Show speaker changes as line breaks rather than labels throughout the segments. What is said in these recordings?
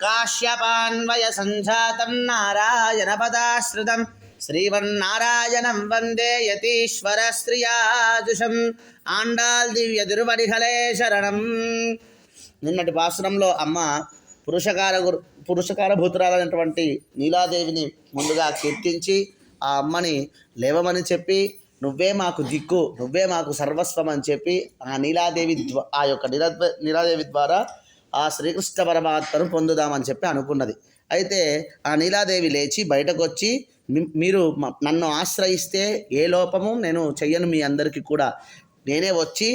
కాశ్యపాన్వయ సంజాతం నారాయణ పదాశ్రితం శ్రీవన్నారాయణం వందే యతీశ్వర శ్రియాజుషం ఆండాల్ దివ్య దుర్వడిహలే శరణం నిన్నటి పాశ్రంలో అమ్మ పురుషకార గురు పురుషకారభూతురాలైనటువంటి నీలాదేవిని ముందుగా కీర్తించి ఆ అమ్మని లేవమని చెప్పి నువ్వే మాకు దిక్కు నువ్వే మాకు సర్వస్వం అని చెప్పి ఆ నీలాదేవి ద్వా ఆ యొక్క నీలా నీలాదేవి ద్వారా ఆ శ్రీకృష్ణ పరమాత్మను పొందుదామని చెప్పి అనుకున్నది. అయితే ఆ నీలాదేవి లేచి బయటకు వచ్చి మీరు నన్ను ఆశ్రయిస్తే ఏ లోపము నేను చెయ్యను మీ అందరికీ కూడా. నేనే వచ్చి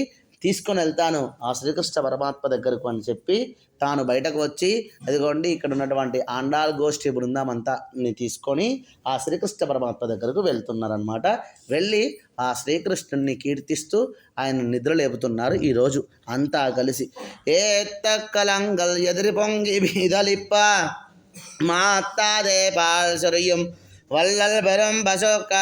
తీసుకొని వెళ్తాను. ఆ శ్రీకృష్ణ పరమాత్మ దగ్గరకు అని చెప్పి తాను బయటకు వచ్చి అదిగోండి ఇక్కడ ఉన్నటువంటి ఆండాల్ గోష్ఠి బృందం అంతా తీసుకొని ఆ శ్రీకృష్ణ పరమాత్మ దగ్గరకు వెళ్తున్నారనమాట వెళ్ళి ఆ శ్రీకృష్ణుని కీర్తిస్తూ ఆయన నిద్ర లేపుతున్నారు ఈరోజు అంతా కలిసి. ఏ కలంగల్ ఎదిరి పొంగి మీదలిప్ప మాత్తాదే పాల్ సురియం వల్లల్ బరం బసోక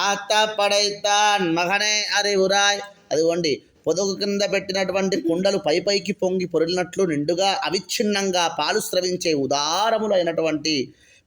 ఆత పడైతాన్ మహనే ఉరాయ్ అదిగోండి పొదుగు కింద పెట్టినటువంటి కుండలు పై పైకి పొంగి పొరిలినట్లు నిండుగా అవిచ్ఛిన్నంగా పాలు స్రవించే ఉదారములైనటువంటి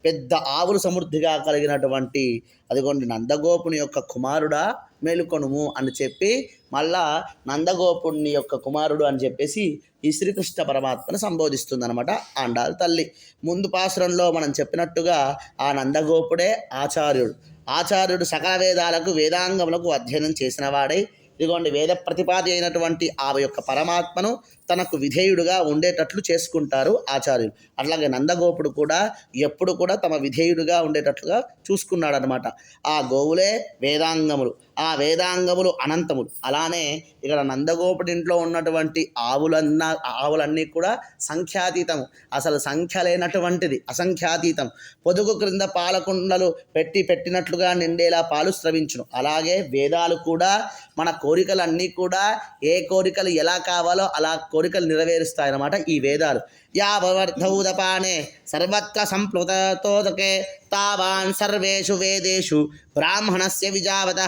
పెద్ద ఆవులు సమృద్ధిగా కలిగినటువంటి అదిగోండి నందగోపుని యొక్క కుమారుడా మేలుకొనుము అని చెప్పి మళ్ళా నందగోపుణ్ణి యొక్క కుమారుడు అని చెప్పేసి ఈ శ్రీకృష్ణ పరమాత్మను సంబోధిస్తుంది అనమాట ఆండాల తల్లి. ముందు పాసురంలో మనం చెప్పినట్టుగా ఆ నందగోపుడే ఆచార్యుడు. ఆచార్యుడు సకల వేదాలకు వేదాంగములకు అధ్యయనం చేసిన వాడై ఇదిగోండి వేద ప్రతిపాది అయినటువంటి ఆ యొక్క పరమాత్మను తనకు విధేయుడుగా ఉండేటట్లు చేసుకుంటారు ఆచార్యులు. అట్లాగే నందగోపుడు కూడా ఎప్పుడు కూడా తమ విధేయుడుగా ఉండేటట్లుగా చూసుకున్నాడు అనమాట ఆ గోవులే వేదాంగములు. ఆ వేదాంగములు అనంతములు. అలానే ఇక్కడ నందగోపుడి ఇంట్లో ఉన్నటువంటి ఆవులన్న ఆవులన్నీ కూడా సంఖ్యాతీతము. అసలు సంఖ్య లేనటువంటిది అసంఖ్యాతీతం పొదుగు క్రింద పాలకుండలు పెట్టి పెట్టినట్లుగా నిండేలా పాలు స్రవించును. అలాగే వేదాలు కూడా మన కోరికలన్నీ కూడా ఏ కోరికలు ఎలా కావాలో అలా కోరికలు నెరవేరుస్తాయన్నమాట ఈ వేదాలు. యావర్ధౌదపానే సర్వత్ర సంప్లుతతోదకే తావాన్ సర్వేషు వేదేషు బ్రాహ్మణస్య విజావత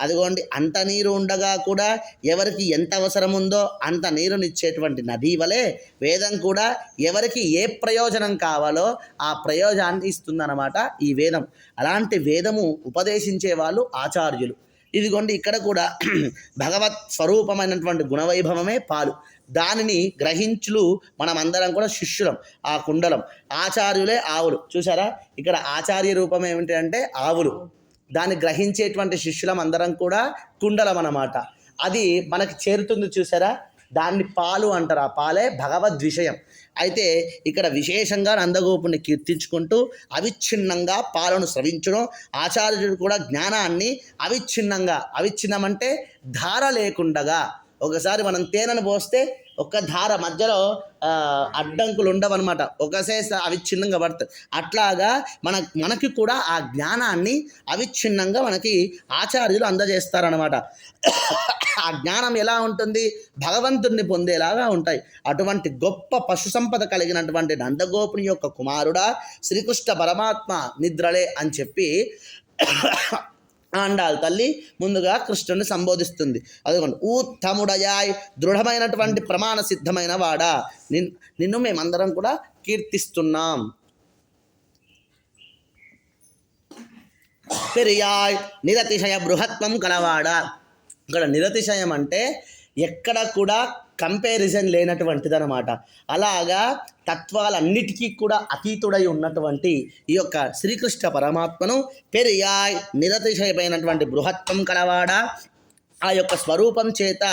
అదిగోండి అంత నీరు ఉండగా కూడా ఎవరికి ఎంత అవసరం ఉందో అంత నీరునిచ్చేటువంటి నది వలె వేదం కూడా ఎవరికి ఏ ప్రయోజనం కావాలో ఆ ప్రయోజనాన్ని ఇస్తుందన్నమాట ఈ వేదం. అలాంటి వేదము ఉపదేశించే వాళ్ళు ఆచార్యులు. ఇదిగోండి ఇక్కడ కూడా భగవత్ స్వరూపమైనటువంటి గుణవైభవమే పాలు. దానిని గ్రహించులు మనమందరం కూడా శిష్యులం ఆ కుండలం. ఆచార్యులే ఆవులు. చూసారా ఇక్కడ ఆచార్య రూపం ఏమిటి అంటే ఆవులు. దాన్ని గ్రహించేటువంటి శిష్యులం అందరం కూడా కుండలం అన్నమాట. అది మనకి చేరుతుంది చూసారా దాన్ని పాలు అంటారు. ఆ పాలే భగవద్ విషయం. అయితే ఇక్కడ విశేషంగా నందగోపుని కీర్తించుకుంటూ అవిచ్ఛిన్నంగా పాలను స్రవించడం ఆచార్యుడు కూడా జ్ఞానాన్ని అవిచ్ఛిన్నంగా అవిచ్ఛిన్నం అంటే ధార లేకుండగా. ఒకసారి మనం తేనెను పోస్తే ఒక ధార మధ్యలో అడ్డంకులు ఉండవన్నమాట. ఒకసే అవిచ్ఛిన్నంగా పడతాయి. అట్లాగా మన మనకి కూడా ఆ జ్ఞానాన్ని అవిచ్ఛిన్నంగా మనకి ఆచార్యులు అందజేస్తారనమాట ఆ జ్ఞానం ఎలా ఉంటుంది? భగవంతుణ్ణి పొందేలాగా ఉంటాయి. అటువంటి గొప్ప పశు సంపద కలిగినటువంటి నందగోపుని యొక్క కుమారుడా శ్రీకృష్ణ పరమాత్మ నిద్రలే అని చెప్పి ఆండాల్ తల్లి ముందుగా కృష్ణుని సంబోధిస్తుంది. అదిగోండి. ఊత్తముడయాయ్ దృఢమైనటువంటి ప్రమాణ సిద్ధమైన వాడా. నిన్ నిన్ను మేమందరం కూడా కీర్తిస్తున్నాం. పెరియాయ్ నిరతిశయ బృహత్వం కలవాడా. ఇక్కడ నిరతిశయం అంటే ఎక్కడ కూడా కంపారిజన్ లేనటువంటిది అనమాట అలాగా తత్వాలన్నిటికీ కూడా అతీతుడై ఉన్నటువంటి ఈ యొక్క శ్రీకృష్ణ పరమాత్మను పెరియాయ్ నిరతిశయమైనటువంటి బృహత్వం కలవాడా? ఆ యొక్క స్వరూపం చేత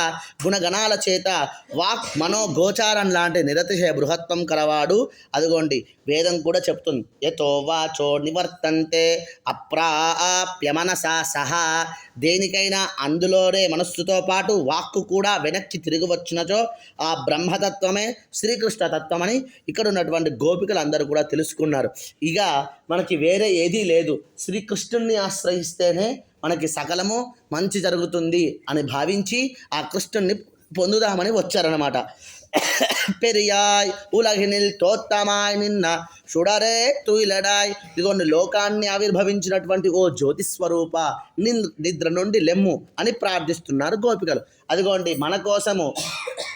గుణగణాల చేత వాక్ మనోగోచారం లాంటి నిరతిశయ బృహత్వం కలవాడు. అదిగోండి వేదం కూడా చెప్తుంది. యతో వాచో నివర్తంతే అప్రాప్యమనసా సహా. దేనికైనా అందులోనే మనస్సుతో పాటు వాక్కు కూడా వెనక్కి తిరిగి వచ్చినచో ఆ బ్రహ్మతత్వమే శ్రీకృష్ణ తత్వమని ఇక్కడ ఉన్నటువంటి గోపికలు అందరూ కూడా తెలుసుకున్నారు. ఇక మనకి వేరే ఏదీ లేదు. శ్రీకృష్ణుణ్ణి ఆశ్రయిస్తేనే మనకి సకలము మంచి జరుగుతుంది అని భావించి ఆ కృష్ణుణ్ణి పొందుదామని వచ్చారనమాట పెరియాయ్ ఉలగినిల్ తోత్తమాయ్ నిన్న సుడరే తుయిలడాయ్. ఇదిగోండి లోకాన్ని ఆవిర్భవించినటువంటి ఓ జ్యోతిస్వరూప నిన్ నిద్ర నుండి లెమ్ము అని ప్రార్థిస్తున్నారు గోపికలు. అదిగోండి మన కోసము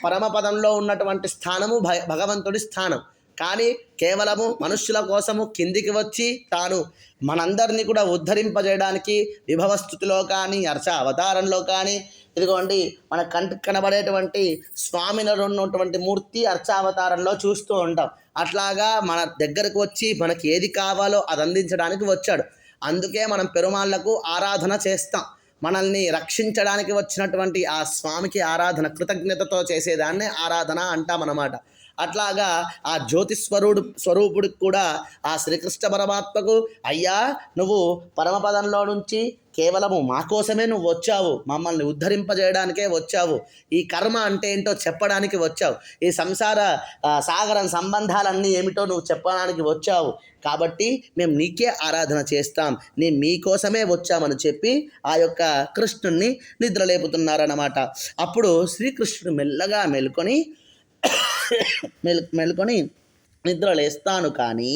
పరమపదంలో ఉన్నటువంటి స్థానము భ- భగవంతుడి స్థానం. కానీ కేవలము మనుష్యుల కోసము కిందికి వచ్చి తాను మనందరినీ కూడా ఉద్ధరింపజేయడానికి విభవస్థుతిలో కానీ అర్చ అవతారంలో కానీ ఇదిగోండి మన కంటికి కనబడేటువంటి స్వామిలో ఉన్నటువంటి మూర్తి అర్చావతారంలో చూస్తూ ఉంటాం. అట్లాగా మన దగ్గరకు వచ్చి మనకి ఏది కావాలో అది అందించడానికి వచ్చాడు. అందుకే మనం పెరుమాళ్ళకు ఆరాధన చేస్తాం. మనల్ని రక్షించడానికి వచ్చినటువంటి ఆ స్వామికి ఆరాధన కృతజ్ఞతతో చేసేదాన్నే ఆరాధన అంటామన్నమాట. అట్లాగా ఆ జ్యోతిస్వరుడు స్వరూపుడికి కూడా ఆ శ్రీకృష్ణ పరమాత్మకు అయ్యా నువ్వు పరమపదంలో నుంచి కేవలము మా కోసమే నువ్వు వచ్చావు. మమ్మల్ని ఉద్ధరింపజేయడానికే వచ్చావు. ఈ కర్మ అంటే ఏంటో చెప్పడానికి వచ్చావు. ఈ సంసార సాగరం సంబంధాలన్నీ ఏమిటో నువ్వు చెప్పడానికి వచ్చావు. కాబట్టి మేము నీకే ఆరాధన చేస్తాం. నేను మీకోసమే వచ్చామని చెప్పి ఆ యొక్క కృష్ణుణ్ణి నిద్రలేపుతున్నారన్నమాట. అప్పుడు శ్రీకృష్ణుడు మెల్లగా మెలుకొని మెల్ మెలుకొని నిద్ర లేస్తాను కానీ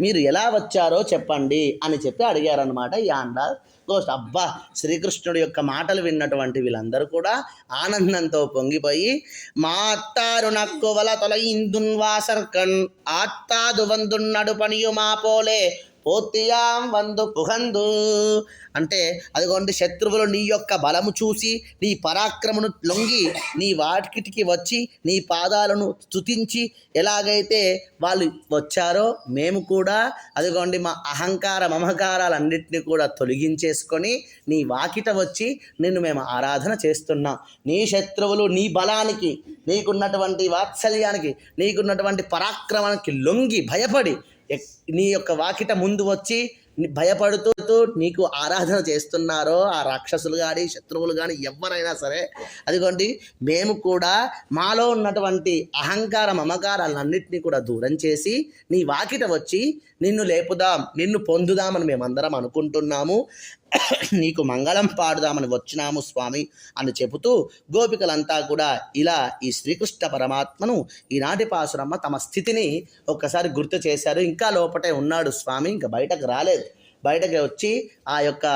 మీరు ఎలా వచ్చారో చెప్పండి అని చెప్పి అడిగారనమాట ఈ ఆండాల్ గోస్ట్ అబ్బా! శ్రీకృష్ణుడి యొక్క మాటలు విన్నటువంటి వీళ్ళందరూ కూడా ఆనందంతో పొంగిపోయి మాత్తారు నక్కువల తొలయిందున్ వాసర్కన్ ఆత్తాదు వందున్నడు పనియు మా పోలే పోతియాం వందు పుగందు అంటే అదిగోండి శత్రువులు నీ యొక్క బలము చూసి నీ పరాక్రమను లొంగి నీ వాటికిటికి వచ్చి నీ పాదాలను స్తుతించి ఎలాగైతే వాళ్ళు వచ్చారో మేము కూడా అదిగోండి మా అహంకార మమకారాలన్నింటినీ కూడా తొలగించేసుకొని నీ వాకిట వచ్చి నిన్ను మేము ఆరాధన చేస్తున్నాం. నీ శత్రువులు నీ బలానికి నీకున్నటువంటి వాత్సల్యానికి నీకున్నటువంటి పరాక్రమానికి లొంగి భయపడి నీ యొక్క వాకిట ముందు వచ్చి భయపడుతూ నీకు ఆరాధన చేస్తున్నారో ఆ రాక్షసులు కానీ శత్రువులు కానీ ఎవరైనా సరే అదిగోండి మేము కూడా మాలో ఉన్నటువంటి అహంకార మమకారాలన్నింటినీ కూడా దూరం చేసి నీ వాకిట వచ్చి నిన్ను లేపుదాం నిన్ను పొందుదామని మేమందరం అనుకుంటున్నాము. నీకు మంగళం పాడుదామని వచ్చినాము స్వామి అని చెబుతూ గోపికలంతా కూడా ఇలా ఈ శ్రీకృష్ణ పరమాత్మను ఈనాటి పాసురమ్మ తమ స్థితిని ఒక్కసారి గుర్తు చేశారు. ఇంకా లోపటే ఉన్నాడు స్వామి ఇంకా బయటకు రాలేదు. బయటకు వచ్చి ఆ యొక్క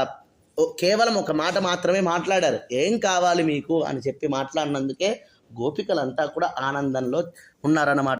కేవలం ఒక మాట మాత్రమే మాట్లాడారు. ఏం కావాలి మీకు అని చెప్పి మాట్లాడినందుకే గోపికలంతా కూడా ఆనందంలో ఉన్నారన్నమాట.